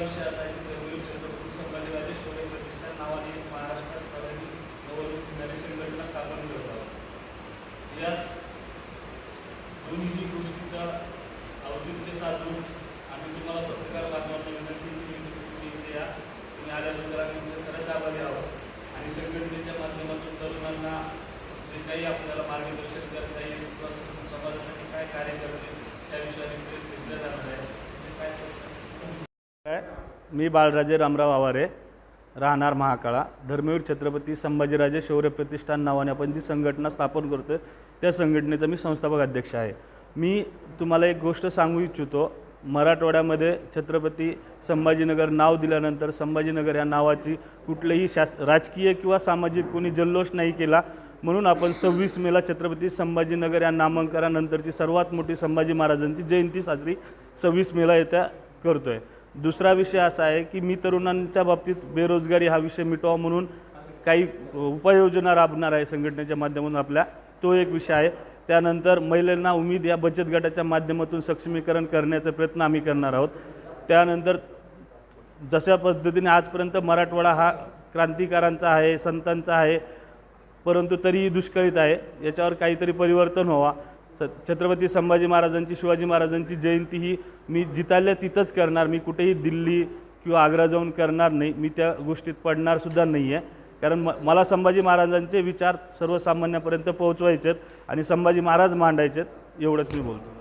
विषय असा आहे की धर्मवीर छत्रपती संभाजीराजे शौर्य प्रतिष्ठान नावाने एक महाराष्ट्रात प्रगती नवोन्मेषी संघटना स्थापन करत आहोत या दोन्ही गोष्टीचा औचित्य साधून आम्ही तुम्हाला पत्रकार बांधवांना विनंती केली की तुम्ही इथे या. तुम्ही आल्यानंतर आम्ही खरंच आभारी आहोत आणि संघटनेच्या माध्यमातून तरुणांना जे काही आपल्याला मार्गदर्शन करता येईल किंवा समाजासाठी काय कार्य करते त्या विषयाने प्रेस घेतल्या जाणार आहे. म्हणजे काय काय? मी बाळराजे रामराव आवारे राहणार महाकाळा. धर्मवीर छत्रपती संभाजीराजे शौर्य प्रतिष्ठान नावाने आपण जी संघटना स्थापन करतो त्या संघटनेचा मी संस्थापक अध्यक्ष आहे. मी तुम्हाला एक गोष्ट सांगू इच्छितो. मराठवाड्यामध्ये छत्रपती संभाजीनगर नाव दिल्यानंतर संभाजीनगर या नावाची कुठलंही शास राजकीय किंवा सामाजिक कोणी जल्लोष नाही केला. म्हणून आपण सव्वीस मेला छत्रपती संभाजीनगर या नामांकनानंतरची सर्वात मोठी संभाजी महाराजांची जयंती साजरी सव्वीस मेला येत्या करतो आहे दुसरा विषय असा आहे की मी तरुणांच्या बाबतीत बेरोजगारी हा विषय मिटवा म्हणून काही उपाययोजना राबणार आहे संघटनेच्या माध्यमातून आपल्या. तो एक विषय आहे. त्यानंतर महिलांना उमेद या बचत गटाच्या माध्यमातून सक्षमीकरण करण्याचा प्रयत्न आम्ही करणार आहोत. त्यानंतर जशा पद्धतीने आजपर्यंत मराठवाडा हा क्रांतिकारांचा आहे संतांचा आहे परंतु तरीही दुष्काळीत आहे. याच्यावर काहीतरी परिवर्तन व्हावा. छत्रपती संभाजी महाराजांची शिवाजी महाराजांची जयंती ही मी जिताल्या तिथंच करणार. मी कुठेही दिल्ली किंवा आग्रा जाऊन करणार नाही. मी त्या गोष्टीत पडणारसुद्धा नाही आहे कारण म मला संभाजी महाराजांचे विचार सर्वसामान्यापर्यंत पोहोचवायचे आहेत आणि संभाजी महाराज मांडायचेत एवढंच मी बोलतो.